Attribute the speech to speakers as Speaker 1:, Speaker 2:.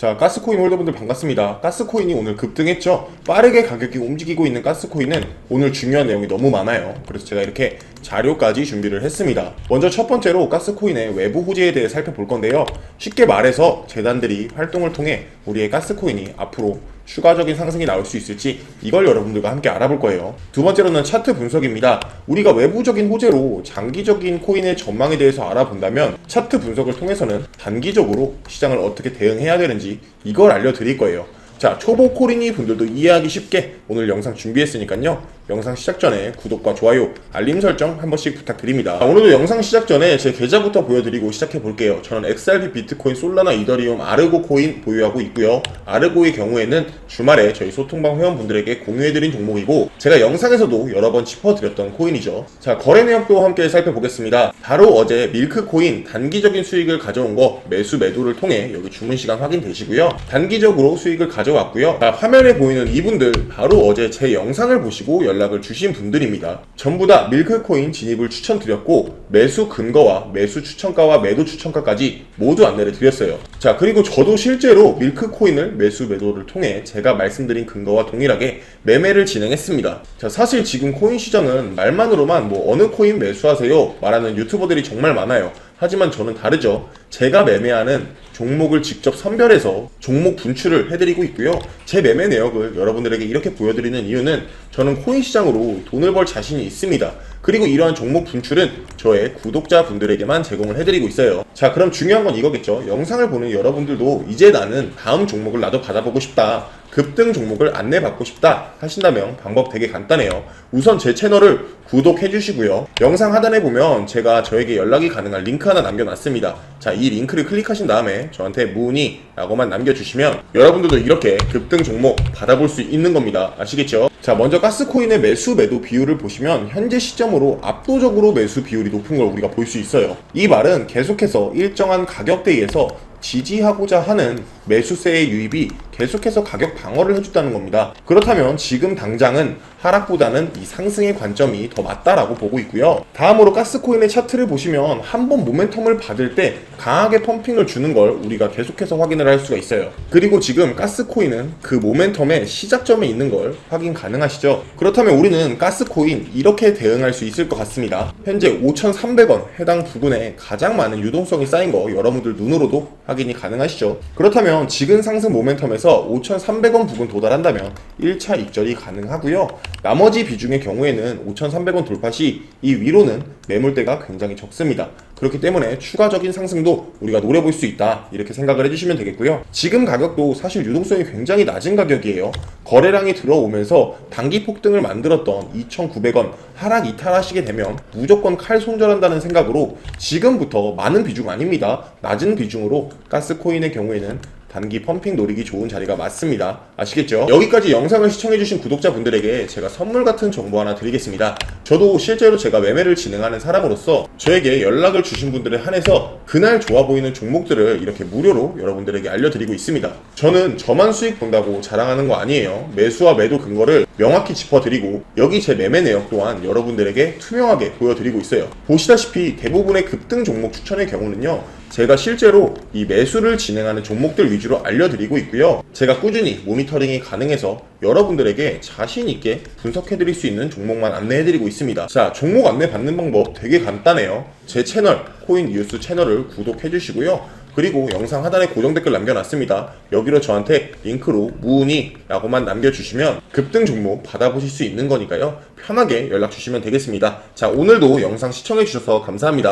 Speaker 1: 자, 가스코인 홀더분들 반갑습니다. 가스코인이 오늘 급등했죠? 빠르게 가격이 움직이고 있는 가스코인은 오늘 중요한 내용이 너무 많아요. 그래서 제가 이렇게 자료까지 준비를 했습니다. 먼저 첫 번째로 가스코인의 외부 호재에 대해 살펴볼 건데요. 쉽게 말해서 재단들이 활동을 통해 우리의 가스코인이 앞으로 추가적인 상승이 나올 수 있을지 이걸 여러분들과 함께 알아볼 거예요. 두 번째로는 차트 분석입니다. 우리가 외부적인 호재로 장기적인 코인의 전망에 대해서 알아본다면 차트 분석을 통해서는 단기적으로 시장을 어떻게 대응해야 되는지 이걸 알려드릴 거예요. 자, 초보 코린이 분들도 이해하기 쉽게 오늘 영상 준비했으니까요. 영상 시작 전에 구독과 좋아요, 알림 설정 한 번씩 부탁드립니다. 자, 오늘도 영상 시작 전에 제 계좌부터 보여드리고 시작해 볼게요. 저는 XRP, 비트코인, 솔라나, 이더리움, 아르고 코인 보유하고 있고요. 아르고의 경우에는 주말에 저희 소통방 회원분들에게 공유해드린 종목이고 제가 영상에서도 여러 번 짚어드렸던 코인이죠. 자, 거래 내역도 함께 살펴보겠습니다. 바로 어제 밀크 코인 단기적인 수익을 가져온 거 매수 매도를 통해 여기 주문 시간 확인되시고요. 단기적으로 수익을 가져왔고요. 자, 화면에 보이는 이분들 바로 어제 제 영상을 보시고 연락 을 주신 분들입니다. 전부 다 밀크 코인 진입을 추천드렸고 매수 근거와 매수 추천가와 매도 추천가까지 모두 안내를 드렸어요. 자, 그리고 저도 실제로 밀크 코인을 매수 매도를 통해 제가 말씀드린 근거와 동일하게 매매를 진행했습니다. 자, 사실 지금 코인 시장은 말만으로만 뭐 어느 코인 매수하세요 말하는 유튜버들이 정말 많아요. 하지만 저는 다르죠. 제가 매매하는 종목을 직접 선별해서 종목 분출을 해드리고 있고요. 제 매매 내역을 여러분들에게 이렇게 보여드리는 이유는 저는 코인 시장으로 돈을 벌 자신이 있습니다. 그리고 이러한 종목 분출은 저의 구독자분들에게만 제공을 해드리고 있어요. 자, 그럼 중요한 건 이거겠죠. 영상을 보는 여러분들도 이제 나는 다음 종목을 나도 받아보고 싶다. 급등 종목을 안내받고 싶다 하신다면 방법 되게 간단해요. 우선 제 채널을 구독해 주시고요. 영상 하단에 보면 제가 저에게 연락이 가능한 링크 하나 남겨놨습니다. 자, 이 링크를 클릭하신 다음에 저한테 문의 라고만 남겨주시면 여러분들도 이렇게 급등 종목 받아볼 수 있는 겁니다. 아시겠죠? 자, 먼저 가스코인의 매수 매도 비율을 보시면 현재 시점으로 압도적으로 매수 비율이 높은 걸 우리가 볼 수 있어요. 이 말은 계속해서 일정한 가격대에서 지지하고자 하는 매수세의 유입이 계속해서 가격 방어를 해줬다는 겁니다. 그렇다면 지금 당장은 하락보다는 이 상승의 관점이 더 맞다라고 보고 있고요. 다음으로 가스코인의 차트를 보시면 한 번 모멘텀을 받을 때 강하게 펌핑을 주는 걸 우리가 계속해서 확인을 할 수가 있어요. 그리고 지금 가스코인은 그 모멘텀의 시작점에 있는 걸 확인 가능하시죠? 그렇다면 우리는 가스코인 이렇게 대응할 수 있을 것 같습니다. 현재 5,300원 해당 부근에 가장 많은 유동성이 쌓인 거 여러분들 눈으로도 확인이 가능하시죠? 그렇다면 지금 상승 모멘텀에서 5,300원 부근 도달한다면 1차 입절이 가능하고요. 나머지 비중의 경우에는 5,300원 돌파 시 이 위로는 매물대가 굉장히 적습니다. 그렇기 때문에 추가적인 상승도 우리가 노려볼 수 있다. 이렇게 생각을 해주시면 되겠고요. 지금 가격도 사실 유동성이 굉장히 낮은 가격이에요. 거래량이 들어오면서 단기 폭등을 만들었던 2,900원 하락 이탈하시게 되면 무조건 칼 손절한다는 생각으로 지금부터 많은 비중 아닙니다. 낮은 비중으로 가스코인의 경우에는 단기 펌핑 노리기 좋은 자리가 맞습니다. 아시겠죠? 여기까지 영상을 시청해주신 구독자분들에게 제가 선물 같은 정보 하나 드리겠습니다. 저도 실제로 제가 매매를 진행하는 사람으로서 저에게 연락을 주신 분들에 한해서 그날 좋아 보이는 종목들을 이렇게 무료로 여러분들에게 알려드리고 있습니다. 저는 저만 수익 본다고 자랑하는 거 아니에요. 매수와 매도 근거를 명확히 짚어드리고 여기 제 매매 내역 또한 여러분들에게 투명하게 보여드리고 있어요. 보시다시피 대부분의 급등 종목 추천의 경우는요. 제가 실제로 이 매수를 진행하는 종목들 위주로 알려드리고 있고요. 제가 꾸준히 모니터링이 가능해서 여러분들에게 자신 있게 분석해드릴 수 있는 종목만 안내해드리고 있습니다. 자, 종목 안내 받는 방법 되게 간단해요. 제 채널 코인 뉴스 채널을 구독해주시고요. 그리고 영상 하단에 고정 댓글 남겨놨습니다. 여기로 저한테 링크로 문의라고만 남겨주시면 급등 종목 받아보실 수 있는 거니까요. 편하게 연락 주시면 되겠습니다. 자, 오늘도 영상 시청해주셔서 감사합니다.